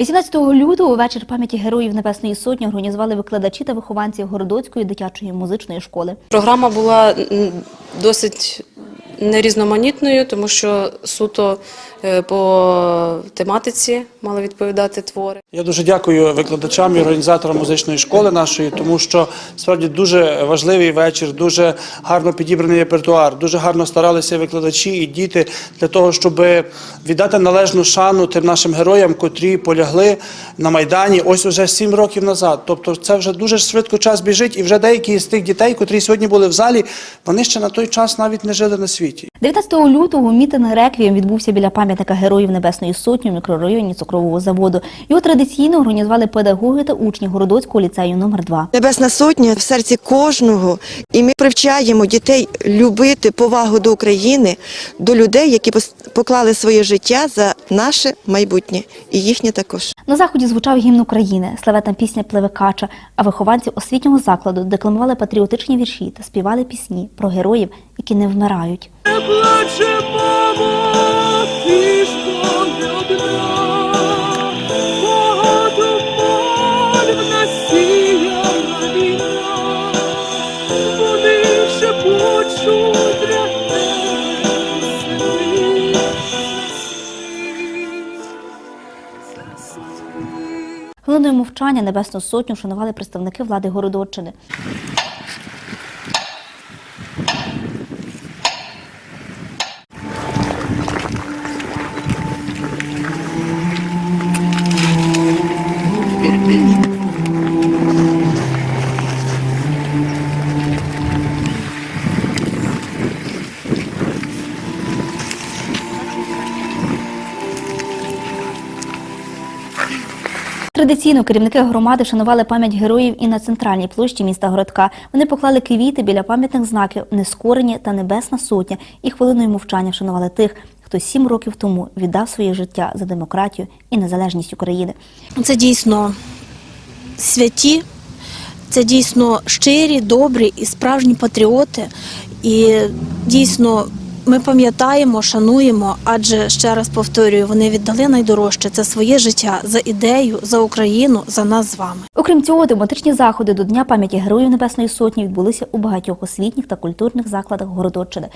18 лютого вечір пам'яті героїв Небесної Сотні організували викладачі та вихованці Городоцької дитячої музичної школи. Програма була досить нерізноманітною, тому що суто е, по тематиці мали відповідати твори. Я дуже дякую викладачам і організаторам музичної школи нашої, тому що справді дуже важливий вечір, дуже гарно підібраний репертуар, дуже гарно старалися викладачі і діти для того, щоб віддати належну шану тим нашим героям, котрі полягли на майдані ось уже сім років назад. Тобто, це вже дуже швидко час біжить, і вже деякі з тих дітей, котрі сьогодні були в залі, вони ще на той час навіть не жили на світі. 19 лютого мітинг реквієм відбувся біля пам'ятника Героїв Небесної Сотні в мікрорайоні цукрового заводу. Його традиційно організували педагоги та учні Городоцького ліцею номер 2 Небесна сотня в серці кожного, і ми привчаємо дітей любити повагу до України, до людей, які поклали своє життя за наше майбутнє, і їхнє також. На заході звучав гімн України, славетна пісня Плевекача, а вихованці освітнього закладу декламували патріотичні вірші та співали пісні про героїв, які не вмирають. Хвилиною мовчання Небесну Сотню шанували представники влади Городоччини. Традиційно керівники громади шанували пам'ять героїв і на центральній площі міста Городка. Вони поклали квіти біля пам'ятних знаків Нескорені та Небесна Сотня і хвилиною мовчання вшанували тих, хто сім років тому віддав своє життя за демократію і незалежність України. Це дійсно святі, це дійсно щирі, добрі і справжні патріоти. І дійсно ми пам'ятаємо, шануємо, адже ще раз повторюю, вони віддали найдорожче це своє життя за ідею, за Україну, за нас з вами. Окрім цього, тематичні заходи до Дня пам'яті Героїв Небесної Сотні відбулися у багатьох освітніх та культурних закладах Городоччини.